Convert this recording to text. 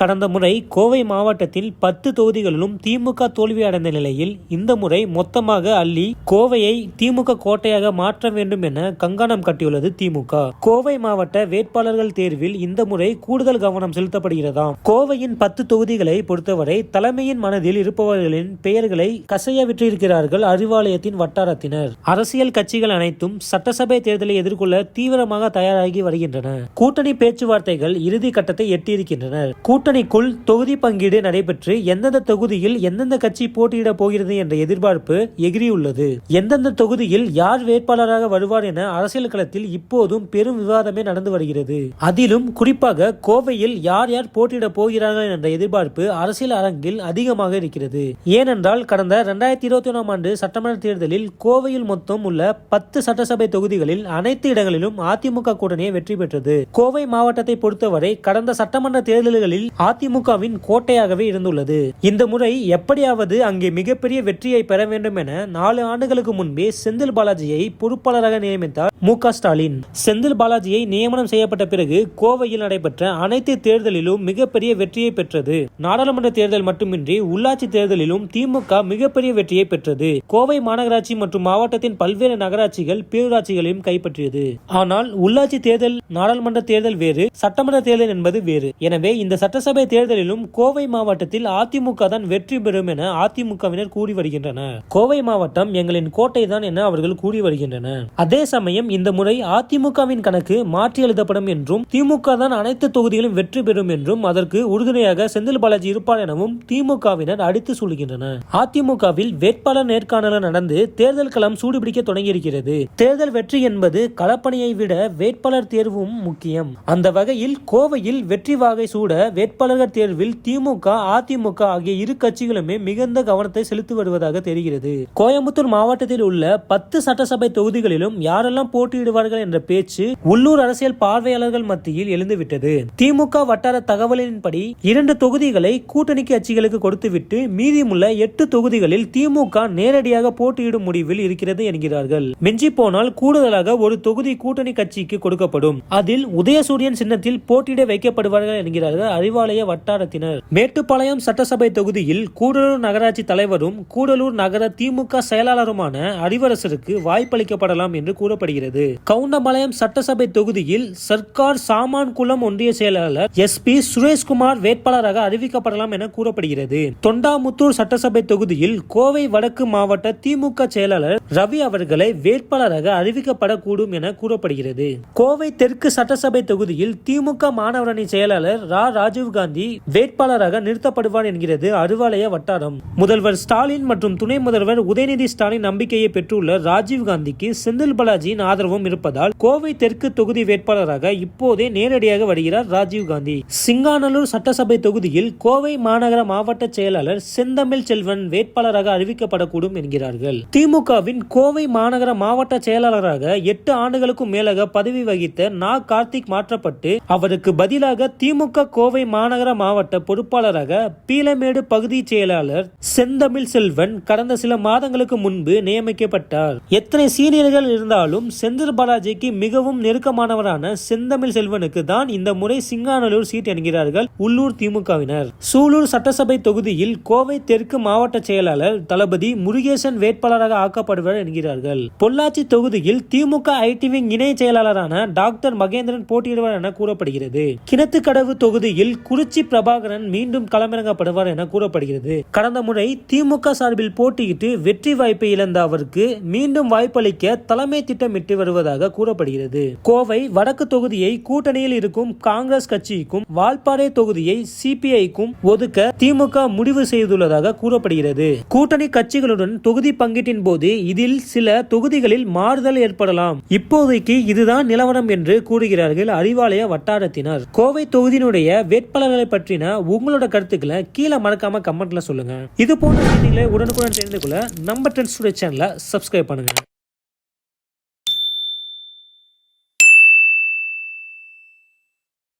கடந்த முறை கோவை மாவட்டத்தில் பத்து தொகுதிகளிலும் திமுக தோல்வி அடைந்த நிலையில் இந்த முறை மொத்தமாக அள்ளி கோவையை திமுக கோட்டையாக மாற்ற வேண்டும் என கங்கணம் கட்டியுள்ளது திமுக. கோவை மாவட்ட வேட்பாளர்கள் தேர்வில் இந்த முறை கூடுதல் கவனம் செலுத்தப்படுகிறதாம் கோவையின் பத்து தொகுதிகளை பொறுத்தவரை தலைமையின் மனதில் இருப்பவர்களின் பெயர்களை கசைய விற்றிருக்கிறார்கள் அறிவாலயத்தின் வட்டாரத்தினர். அரசியல் கட்சிகள் அனைத்தும் சட்டசபை தேர்தலை எதிர்கொள்ள தீவிரமாக தயாராகி வருகின்றன. கூட்டணி பேச்சுவார்த்தைகள் இறுதி கட்டத்தை எட்டியிருக்கின்றனர் கூட்டணிக்குள் தொகுதி பங்கீடு நடைபெற்று எந்தெந்த தொகுதியில் எந்தெந்த கட்சி போட்டியிட போகிறது என்ற எதிர்பார்ப்பு எகிரியுள்ளது. எந்தெந்த தொகுதியில் யார் வேட்பாளராக வருவார் என அரசியல் களத்தில் இப்போதும் பெரும் விவாதமே நடந்து வருகிறது. அதிலும் குறிப்பாக கோவையில் யார் யார் போட்டியிட போகிறார்கள் என்ற எதிர்பார்ப்பு அரசியல் அரங்கில் அதிகமாக இருக்கிறது. ஏனென்றால் கடந்த இரண்டாயிரத்தி இருபத்தி ஒன்றாம் ஆண்டு சட்டமன்ற தேர்தலில் கோவையில் மொத்தம் உள்ள பத்து சட்டசபை தொகுதிகளில் அனைத்து இடங்களிலும் அதிமுக கூட்டணியை வெற்றி பெற்றது. கோவை மாவட்டத்தை பொறுத்தவரை கடந்த சட்டமன்ற தேர்தல்களில் அதிமுகவின் கோட்டையாகவே இருந்துள்ளது. இந்த முறை எப்படியாவது அங்கே மிகப்பெரிய வெற்றியை பெற வேண்டும் என நாலு ஆண்டுகளுக்கு முன்பே செந்தில் பாலாஜியை பொறுப்பாளராக நியமித்தார் மு ஸ்டாலின். செந்தில் பாலாஜியை நியமனம் செய்யப்பட்ட பிறகு கோவையில் நடைபெற்ற அனைத்து தேர்தலிலும் மிகப்பெரிய வெற்றியை பெற்றது. நாடாளுமன்ற தேர்தல் மட்டுமின்றி உள்ளாட்சி தேர்தலிலும் திமுக மிகப்பெரிய வெற்றியை பெற்றது. கோவை மாநகராட்சி மற்றும் மாவட்டத்தின் பல்வேறு நகராட்சிகள் பேரூராட்சிகளையும் கைப்பற்றியது. ஆனால் உள்ளாட்சி தேர்தல் நாடாளுமன்ற தேர்தல் வேறு சட்டமன்ற தேர்தல் என்பது வேறு. எனவே இந்த சட்டசபை சட்டசபை தேர்தலிலும் கோவை மாவட்டத்தில் அதிமுக தான் வெற்றி பெறும் என அதிமுகவினர் கூறி வருகின்றனர். கோவை மாவட்டம் எங்களின் கோட்டை தான் என அவர்கள் கூறி வருகின்றனர். அதே சமயம் இந்த முறை அதிமுகவின் கணக்கு மாற்றி எழுதப்படும் என்றும் திமுக தான் அனைத்து தொகுதிகளும் வெற்றி பெறும் என்றும் அதற்கு உறுதுணையாக செந்தில் பாலாஜி இருப்பார் எனவும் திமுகவினர் அடித்து சொல்கின்றனர். அதிமுகவில் வேட்பாளர் நேர்காணல் நடந்து தேர்தல் களம் சூடுபிடிக்க தொடங்கியிருக்கிறது. தேர்தல் வெற்றி என்பது களப்பணியை விட வேட்பாளர் தேர்வும் முக்கியம். அந்த வகையில் கோவையில் வெற்றி வாகை சூட வேட்பாளர் வேட்பாளர்கள் தேர்வில் திமுக அதிமுக ஆகிய இரு கட்சிகளுமே மிகுந்த கவனத்தை செலுத்தி வருவதாக தெரிகிறது. கோயம்புத்தூர் மாவட்டத்தில் உள்ள பத்து சட்டசபை தொகுதிகளிலும் யாரெல்லாம் போட்டியிடுவார்கள் என்ற பேச்சு உள்ளூர் அரசியல் பார்வையாளர்கள் மத்தியில் எழுந்துவிட்டது. திமுக வட்டார தகவலின்படி இரண்டு தொகுதிகளை கூட்டணி கட்சிகளுக்கு கொடுத்துவிட்டு மீதியுள்ள எட்டு தொகுதிகளில் திமுக நேரடியாக போட்டியிடும் முடிவில் இருக்கிறது என்கிறார்கள். மிஞ்சி போனால் கூடுதலாக ஒரு தொகுதி கூட்டணி கட்சிக்கு கொடுக்கப்படும். அதில் உதயசூரியன் சின்னத்தில் போட்டியிட வைக்கப்படுவார்கள் என்கிறார்கள் தேவாலய வட்டாரத்தினர். மேட்டுப்பாளையம் சட்டசபை தொகுதியில் கூடலூர் நகராட்சி தலைவரும் கூடலூர் நகர திமுக செயலாளருமான அறிவரசருக்கு வாய்ப்பளிக்கப்படலாம் என்று கூறப்படுகிறது. கவுண்டம்பாளையம் சட்டசபை தொகுதியில் சர்க்கார் சாமான் குளம் ஒன்றிய செயலாளர் எஸ் பி சுரேஷ்குமார் வேட்பாளராக அறிவிக்கப்படலாம் என கூறப்படுகிறது. தொண்டாமுத்தூர் சட்டசபை தொகுதியில் கோவை வடக்கு மாவட்ட திமுக செயலாளர் ரவி அவர்களை வேட்பாளராக அறிவிக்கப்படக்கூடும் என கூறப்படுகிறது. கோவை தெற்கு சட்டசபை தொகுதியில் திமுக மாணவரணி செயலாளர் ரா. ராஜீவ் ராஜீவ்காந்தி வேட்பாளராக நிறுத்தப்படுவார் என்கிறது அறுவாலய வட்டாரம். முதல்வர் ஸ்டாலின் மற்றும் துணை முதல்வர் உதயநிதி ஸ்டாலின் நம்பிக்கையை பெற்றுள்ள ராஜீவ்காந்திக்கு செந்தில் பாலாஜியின் ஆதரவும் இருப்பதால் கோவை தெற்கு தொகுதி வேட்பாளராக இப்போதே நேரடியாக வருகிறார் ராஜீவ்காந்தி சிங்கானலூர் சட்டசபை தொகுதியில் கோவை மாநகர மாவட்ட செயலாளர் செந்தமிழ் செல்வன் வேட்பாளராக அறிவிக்கப்படக்கூடும் என்கிறார்கள். திமுகவின் கோவை மாநகர மாவட்ட செயலாளராக எட்டு ஆண்டுகளுக்கும் மேலாக பதவி வகித்த நா. கார்த்திக் மாற்றப்பட்டு அவருக்கு பதிலாக திமுக கோவை மாநகர மாவட்ட பொறுப்பாளராக பீலமேடு பகுதி செயலாளர் செந்தமிழ் செல்வன் கடந்த சில மாதங்களுக்கு முன்பு நியமிக்கப்பட்டார். எத்தனை சீனியர்கள் இருந்தாலும் செந்தில் பாலாஜிக்கு மிகவும் நெருக்கமானவரான செந்தமிழ் செல்வனுக்கு தான் இந்த முறை சிங்கானலூர் சீட் என்கிறார்கள் உள்ளூர் திமுகவினர். சூலூர் சட்டசபை தொகுதியில் கோவை தெற்கு மாவட்ட செயலாளர் தளபதி முருகேசன் வேட்பாளராக ஆக்கப்படுவார் என்கிறார்கள். பொள்ளாச்சி தொகுதியில் திமுக ஐடிவிங் இணை செயலாளரான டாக்டர் மகேந்திரன் போட்டியிடுவார் என கூறப்படுகிறது. கிணத்துக்கடவு தொகுதியில் குறிச்சி பிரபாகரன் மீண்டும் களமிறங்கப்படுவார் என கூறப்படுகிறது. கடந்த முறை திமுக சார்பில் போட்டியிட்டு வெற்றி வாய்ப்பை இழந்த அவருக்கு மீண்டும் வாய்ப்பளிக்க தலைமை திட்டமிட்டு வருவதாக கூறப்படுகிறது. கோவை வடக்கு தொகுதியை கூட்டணியில் இருக்கும் காங்கிரஸ் கட்சிக்கும் வால்பாறை தொகுதியை சிபிஐக்கும் ஒதுக்க திமுக முடிவு செய்துள்ளதாக கூறப்படுகிறது. கூட்டணி கட்சிகளுடன் தொகுதி பங்கீட்டின் போது இதில் சில தொகுதிகளில் மாறுதல் ஏற்படலாம். இப்போதைக்கு இதுதான் நிலவரம் என்று கூறுகிறார்கள் அறிவாலய வட்டாரத்தினர். கோவை தொகுதியினுடைய வேட்பாளர்களை பற்றின உங்களோட கருத்துக்களை கீழே மறக்காம கமெண்ட்ல சொல்லுங்க. இது போன்ற செய்திகளை உடனுக்குடன் தெரிந்து கொள்ள நம்ம ட்ரெண்ட்ஸ் சேனலை சப்ஸ்கிரைப் பண்ணுங்க.